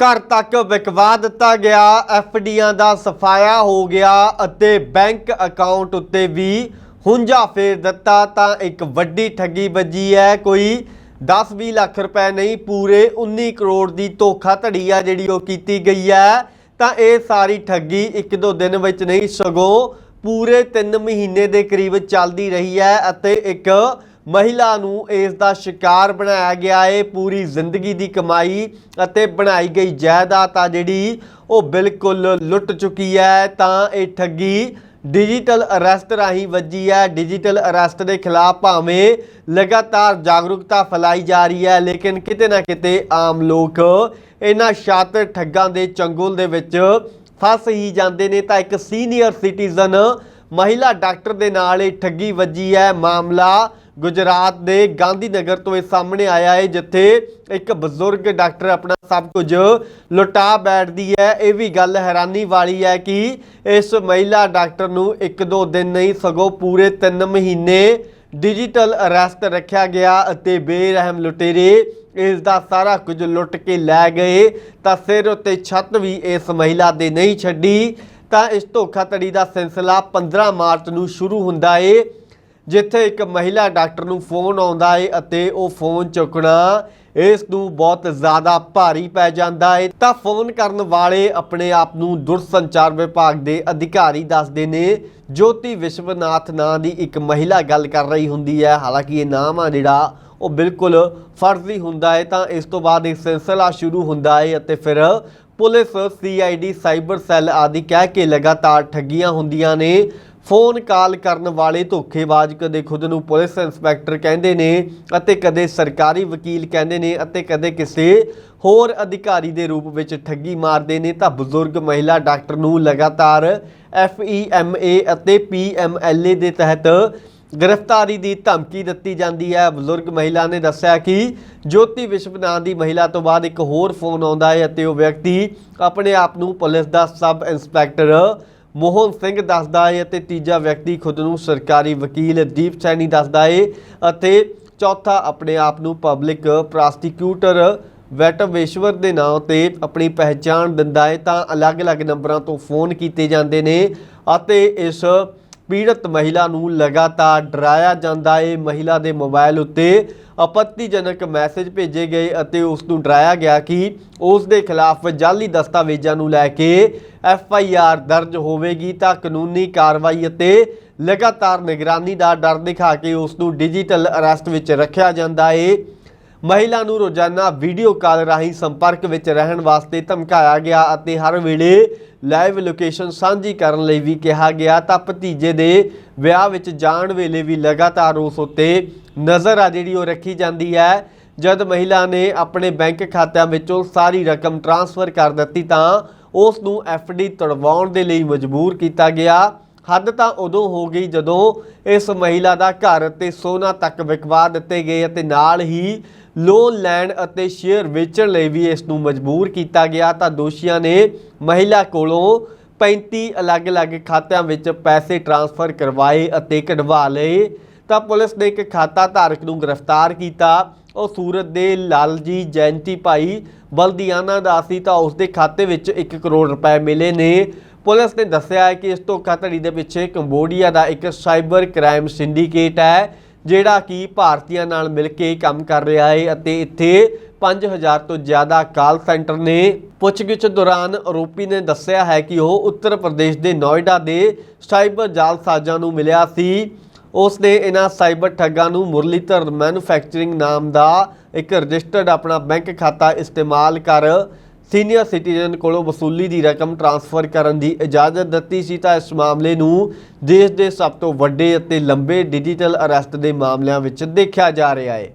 ਘਰ ਤੱਕ ਵਿਕਵਾ ਦਿੱਤਾ ਗਿਆ, ਐਫਡੀਆਂ ਦਾ ਸਫਾਇਆ ਹੋ ਗਿਆ ਅਤੇ ਬੈਂਕ ਅਕਾਊਂਟ ਉੱਤੇ ਵੀ ਹੁੰਜਾ ਫੇਰ ਦਿੱਤਾ। ਤਾਂ ਇੱਕ ਵੱਡੀ ਠੱਗੀ ਵੱਜੀ ਹੈ, ਕੋਈ 10-20 ਲੱਖ ਰੁਪਏ ਨਹੀਂ, ਪੂਰੇ 19 ਕਰੋੜ ਦੀ ਧੋਖਾਧੜੀ ਆ ਜਿਹੜੀ ਉਹ ਕੀਤੀ ਗਈ ਹੈ। ਤਾਂ ਇਹ ਸਾਰੀ ਠੱਗੀ ਇੱਕ ਦੋ ਦਿਨ ਵਿੱਚ ਨਹੀਂ, ਸਗੋਂ ਪੂਰੇ 3 ਮਹੀਨੇ ਦੇ ਕਰੀਬ ਚੱਲਦੀ ਰਹੀ ਹੈ ਅਤੇ ਇੱਕ ਮਹਿਲਾ ਨੂੰ ਇਸ ਦਾ ਸ਼ਿਕਾਰ ਬਣਾਇਆ ਗਿਆ। ਹੈ ਪੂਰੀ ਜ਼ਿੰਦਗੀ ਦੀ ਕਮਾਈ ਅਤੇ ਬਣਾਈ ਗਈ ਜਾਇਦਾਦ ਆ ਜਿਹੜੀ ਉਹ ਬਿਲਕੁਲ ਲੁੱਟ ਚੁੱਕੀ ਹੈ। ਤਾਂ ਇਹ ਠੱਗੀ ਡਿਜੀਟਲ ਅਰੈਸਟ ਰਾਹੀਂ ਵੱਜੀ ਹੈ। ਡਿਜੀਟਲ ਅਰੈਸਟ ਦੇ ਖਿਲਾਫ ਭਾਵੇਂ ਲਗਾਤਾਰ ਜਾਗਰੂਕਤਾ ਫੈਲਾਈ ਜਾ ਰਹੀ ਹੈ, ਲੇਕਿਨ ਕਿਤੇ ਨਾ ਕਿਤੇ ਆਮ ਲੋਕ ਇਹਨਾਂ ਸ਼ਾਤਰ ਠੱਗਾਂ ਦੇ ਚੰਗੁਲ ਦੇ ਵਿੱਚ ਫਸ ਹੀ ਜਾਂਦੇ ਨੇ। ਤਾਂ ਇੱਕ ਸੀਨੀਅਰ ਸਿਟੀਜ਼ਨ ਮਹਿਲਾ ਡਾਕਟਰ ਦੇ ਨਾਲ ਇਹ ਠੱਗੀ ਵੱਜੀ ਹੈ। ਮਾਮਲਾ ਗੁਜਰਾਤ ਦੇ ਗਾਂਧੀ ਨਗਰ ਤੋਂ ਇਹ ਸਾਹਮਣੇ ਆਇਆ ਹੈ, ਜਿੱਥੇ ਇੱਕ ਬਜ਼ੁਰਗ ਡਾਕਟਰ ਆਪਣਾ ਸਭ ਕੁਝ ਲੁਟਾ ਬੈਠਦੀ ਹੈ। ਇਹ ਵੀ ਗੱਲ ਹੈਰਾਨੀ ਵਾਲੀ ਹੈ ਕਿ ਇਸ ਮਹਿਲਾ ਡਾਕਟਰ ਨੂੰ ਇੱਕ ਦੋ ਦਿਨ ਨਹੀਂ, ਸਗੋਂ ਪੂਰੇ 3 ਮਹੀਨੇ ਡਿਜੀਟਲ ਅਰੈਸਟ ਰੱਖਿਆ ਗਿਆ ਅਤੇ ਬੇਰਹਿਮ ਲੁਟੇਰੇ ਇਸ ਦਾ ਸਾਰਾ ਕੁਝ ਲੁੱਟ ਕੇ ਲੈ ਗਏ। ਤਾਂ ਸਿਰ ਉੱਤੇ ਛੱਤ ਵੀ ਇਸ ਮਹਿਲਾ ਦੇ ਨਹੀਂ ਛੱਡੀ। ਤਾਂ ਇਸ ਧੋਖਾਧੜੀ ਦਾ ਸਿਲਸਿਲਾ 15 ਮਾਰਚ ਨੂੰ ਸ਼ੁਰੂ ਹੁੰਦਾ ਏ। ਜਿੱਥੇ ਇੱਕ ਮਹਿਲਾ ਡਾਕਟਰ ਨੂੰ ਫੋਨ ਆਉਂਦਾ ਏ ਅਤੇ ਉਹ ਫੋਨ ਚੁੱਕਣਾ, ਇਸ ਨੂੰ ਬਹੁਤ ਜ਼ਿਆਦਾ ਭਾਰੀ ਪੈ ਜਾਂਦਾ ਹੈ ਤਾਂ ਫੋਨ ਕਰਨ ਵਾਲੇ ਆਪਣੇ ਆਪ ਨੂੰ ਦੁਰਸੰਚਾਰ ਵਿਭਾਗ ਦੇ ਅਧਿਕਾਰੀ ਦੱਸਦੇ ਨੇ, ਜੋਤੀ ਵਿਸ਼ਵਨਾਥ ਨਾਂ ਦੀ ਇੱਕ ਮਹਿਲਾ ਗੱਲ ਕਰ ਰਹੀ ਹੁੰਦੀ ਹੈ। ਹਾਲਾਂਕਿ ਇਹ ਨਾਮ ਆ ਜਿਹੜਾ, ਉਹ ਬਿਲਕੁਲ ਫਰਜ਼ੀ ਹੁੰਦਾ ਹੈ ਤਾਂ ਇਸ ਤੋਂ ਬਾਅਦ ਇਹ ਸਿਲਸਿਲਾ ਸ਼ੁਰੂ ਹੁੰਦਾ ਹੈ ਅਤੇ ਫਿਰ ਪੁਲਿਸ, ਸੀਆਈਡੀ, ਸਾਈਬਰ ਸੈੱਲ ਆਦਿ ਕਹਿ ਕੇ ਲਗਾਤਾਰ ਠੱਗੀਆਂ ਹੁੰਦੀਆਂ ਨੇ। ਫੋਨ ਕਾਲ ਕਰਨ ਵਾਲੇ ਧੋਖੇਬਾਜ਼ ਕਦੇ ਖੁਦ ਨੂੰ ਪੁਲਿਸ ਇੰਸਪੈਕਟਰ ਕਹਿੰਦੇ ਨੇ ਅਤੇ ਕਦੇ ਸਰਕਾਰੀ ਵਕੀਲ ਕਹਿੰਦੇ ਨੇ ਅਤੇ ਕਦੇ ਕਿਸੇ ਹੋਰ ਅਧਿਕਾਰੀ ਦੇ ਰੂਪ ਵਿੱਚ ਠੱਗੀ ਮਾਰਦੇ ਨੇ ਤਾਂ ਬਜ਼ੁਰਗ ਮਹਿਲਾ ਡਾਕਟਰ ਨੂੰ ਲਗਾਤਾਰ FEMA ਅਤੇ PMLA ਦੇ ਤਹਿਤ ਗ੍ਰਿਫਤਾਰੀ ਦੀ ਧਮਕੀ ਦਿੱਤੀ ਜਾਂਦੀ ਹੈ। ਬਜ਼ੁਰਗ ਮਹਿਲਾ ਨੇ ਦੱਸਿਆ ਕਿ ਜੋਤੀ ਵਿਸ਼ਵ ਨਾਂ ਦੀ ਮਹਿਲਾ ਤੋਂ ਬਾਅਦ ਇੱਕ ਹੋਰ ਫੋਨ ਆਉਂਦਾ ਹੈ ਅਤੇ ਉਹ ਵਿਅਕਤੀ ਆਪਣੇ ਆਪ ਨੂੰ ਪੁਲਿਸ ਦਾ ਸਬ ਇੰਸਪੈਕਟਰ ਮੋਹਨ ਸਿੰਘ ਦੱਸਦਾ ਹੈ ਅਤੇ ਤੀਜਾ ਵਿਅਕਤੀ ਖੁਦ ਨੂੰ ਸਰਕਾਰੀ ਵਕੀਲ ਦੀਪ ਸੈਣੀ ਦੱਸਦਾ ਹੈ ਅਤੇ ਚੌਥਾ ਆਪਣੇ ਆਪ ਨੂੰ ਪਬਲਿਕ ਪ੍ਰੋਸੀਕਿਊਟਰ ਵੈਟਵੇਸ਼ਵਰ ਦੇ ਨਾਂ ਤੇ ਆਪਣੀ ਪਹਿਚਾਣ ਦਿੰਦਾ ਹੈ ਤਾਂ ਅਲੱਗ-ਅਲੱਗ ਨੰਬਰਾਂ ਤੋਂ ਫੋਨ ਕੀਤੇ ਜਾਂਦੇ ਨੇ ਅਤੇ ਇਸ ਪੀੜਤ ਮਹਿਲਾ ਨੂੰ ਲਗਾਤਾਰ ਡਰਾਇਆ ਜਾਂਦਾ ਏ। ਮਹਿਲਾ ਦੇ ਮੋਬਾਈਲ ਉੱਤੇ ਆਪੱਤੀਜਨਕ ਮੈਸੇਜ ਭੇਜੇ ਗਏ ਅਤੇ ਉਸ ਨੂੰ ਡਰਾਇਆ ਗਿਆ ਕਿ ਉਸ ਦੇ ਖਿਲਾਫ ਜਾਲੀ ਦਸਤਾਵੇਜ਼ਾਂ ਨੂੰ ਲੈ ਕੇ ਐਫ ਆਈ ਆਰ ਦਰਜ ਹੋਵੇਗੀ ਤਾਂ ਕਾਨੂੰਨੀ ਕਾਰਵਾਈ ਅਤੇ ਲਗਾਤਾਰ ਨਿਗਰਾਨੀ ਦਾ ਡਰ ਦਿਖਾ ਕੇ ਉਸ ਨੂੰ ਡਿਜੀਟਲ ਅਰੈਸਟ ਵਿੱਚ ਰੱਖਿਆ ਜਾਂਦਾ ਏ। ਮਹਿਲਾ ਨੂੰ ਰੋਜ਼ਾਨਾ ਵੀਡੀਓ ਕਾਲ ਰਾਹੀਂ ਸੰਪਰਕ ਵਿੱਚ ਰਹਿਣ ਵਾਸਤੇ ਧਮਕਾਇਆ ਗਿਆ ਅਤੇ ਹਰ ਵੇਲੇ ਲਾਈਵ ਲੋਕੇਸ਼ਨ ਸਾਂਝੀ ਕਰਨ ਲਈ ਵੀ ਕਿਹਾ ਗਿਆ। ਤਾਂ ਭਤੀਜੇ ਦੇ ਵਿਆਹ ਵਿੱਚ ਜਾਣ ਵੇਲੇ ਵੀ ਲਗਾਤਾਰ ਉਸ ਉੱਤੇ ਨਜ਼ਰ ਆ ਜਿਹੜੀ ਉਹ ਰੱਖੀ ਜਾਂਦੀ ਹੈ। ਜਦ ਮਹਿਲਾ ਨੇ ਆਪਣੇ ਬੈਂਕ ਖਾਤਿਆਂ ਵਿੱਚੋਂ ਸਾਰੀ ਰਕਮ ਟ੍ਰਾਂਸਫਰ ਕਰ ਦਿੱਤੀ ਤਾਂ ਉਸ ਨੂੰ ਡੀ ਤੜਵਾਉਣ ਦੇ ਲਈ ਮਜਬੂਰ ਕੀਤਾ ਗਿਆ। ਹੱਦ ਤਾਂ ਉਦੋਂ ਹੋ ਗਈ ਜਦੋਂ ਇਸ ਮਹਿਲਾ ਦਾ ਘਰ ਤੇ ਸੋਨਾ ਤੱਕ ਵਿਕਵਾ ਦਿੱਤੇ ਗਏ ਅਤੇ ਨਾਲ ਹੀ ਲੋਨ ਲੈਣ ਅਤੇ ਸ਼ੇਅਰ ਵੇਚਣ ਲਈ ਵੀ ਇਸ ਨੂੰ ਮਜਬੂਰ ਕੀਤਾ ਗਿਆ। ਤਾਂ ਦੋਸ਼ੀਆਂ ਨੇ ਮਹਿਲਾ ਕੋਲੋਂ 35 ਅਲੱਗ-ਅਲੱਗ ਖਾਤਿਆਂ ਵਿੱਚ ਪੈਸੇ ਟ੍ਰਾਂਸਫਰ ਕਰਵਾਏ ਅਤੇ ਕਢਵਾ ਲਏ। ਤਾਂ ਪੁਲਿਸ ਨੇ ਇੱਕ ਖਾਤਾ ਧਾਰਕ ਨੂੰ ਗ੍ਰਿਫਤਾਰ ਕੀਤਾ। ਉਹ ਸੂਰਤ ਦੇ ਲਾਲਜੀ ਜੈਂਤੀ ਭਾਈ ਬਲਦੀਆਨਾ ਦਾ ਸੀ। ਤਾਂ ਉਸ ਦੇ ਖਾਤੇ ਵਿੱਚ 1 ਕਰੋੜ ਰੁਪਏ ਮਿਲੇ ਨੇ। ਪੁਲਿਸ ਨੇ ਦੱਸਿਆ ਹੈ ਕਿ ਇਸ ਧੋਖਾਧੜੀ ਦੇ ਪਿੱਛੇ ਕੰਬੋਡੀਆ ਦਾ ਇੱਕ ਸਾਈਬਰ ਕ੍ਰਾਈਮ ਸਿੰਡੀਕੇਟ ਹੈ। ਜਿਹੜਾ ਕਿ ਭਾਰਤੀਆਂ ਨਾਲ ਮਿਲ ਕੇ ਕੰਮ ਕਰ ਰਿਹਾ ਹੈ ਅਤੇ ਇੱਥੇ 5000 ਤੋਂ ਜ਼ਿਆਦਾ ਕਾਲ ਸੈਂਟਰ ਨੇ ਪੁੱਛਗਿੱਛ ਦੌਰਾਨ ਆਰੋਪੀ ਨੇ ਦੱਸਿਆ ਹੈ ਕਿ ਉਹ ਉੱਤਰ ਪ੍ਰਦੇਸ਼ ਦੇ ਨੋਇਡਾ ਦੇ ਸਾਈਬਰ ਜਾਲਸਾਜ਼ਾਂ ਨੂੰ ਮਿਲਿਆ ਸੀ। ਉਸ ਨੇ ਇਹਨਾਂ ਸਾਈਬਰ ਠੱਗਾਂ ਨੂੰ ਮੁਰਲੀਧਰ ਮੈਨੂਫੈਕਚਰਿੰਗ ਨਾਮ ਦਾ ਇੱਕ ਰਜਿਸਟਰਡ ਆਪਣਾ ਬੈਂਕ ਖਾਤਾ ਇਸਤੇਮਾਲ ਕਰ ਸੀਨੀਅਰ ਸਿਟੀਜ਼ਨ ਕੋਲੋਂ ਵਸੂਲੀ ਦੀ ਰਕਮ ਟ੍ਰਾਂਸਫਰ ਕਰਨ ਦੀ ਇਜਾਜ਼ਤ ਦਿੱਤੀ ਸੀ ਤਾਂ ਇਸ ਮਾਮਲੇ ਨੂੰ ਦੇਸ਼ ਦੇ ਸਭ ਤੋਂ ਵੱਡੇ ਅਤੇ ਲੰਬੇ ਡਿਜੀਟਲ ਅਰੈਸਟ ਦੇ ਮਾਮਲਿਆਂ ਵਿੱਚ ਦੇਖਿਆ ਜਾ ਰਿਹਾ ਹੈ।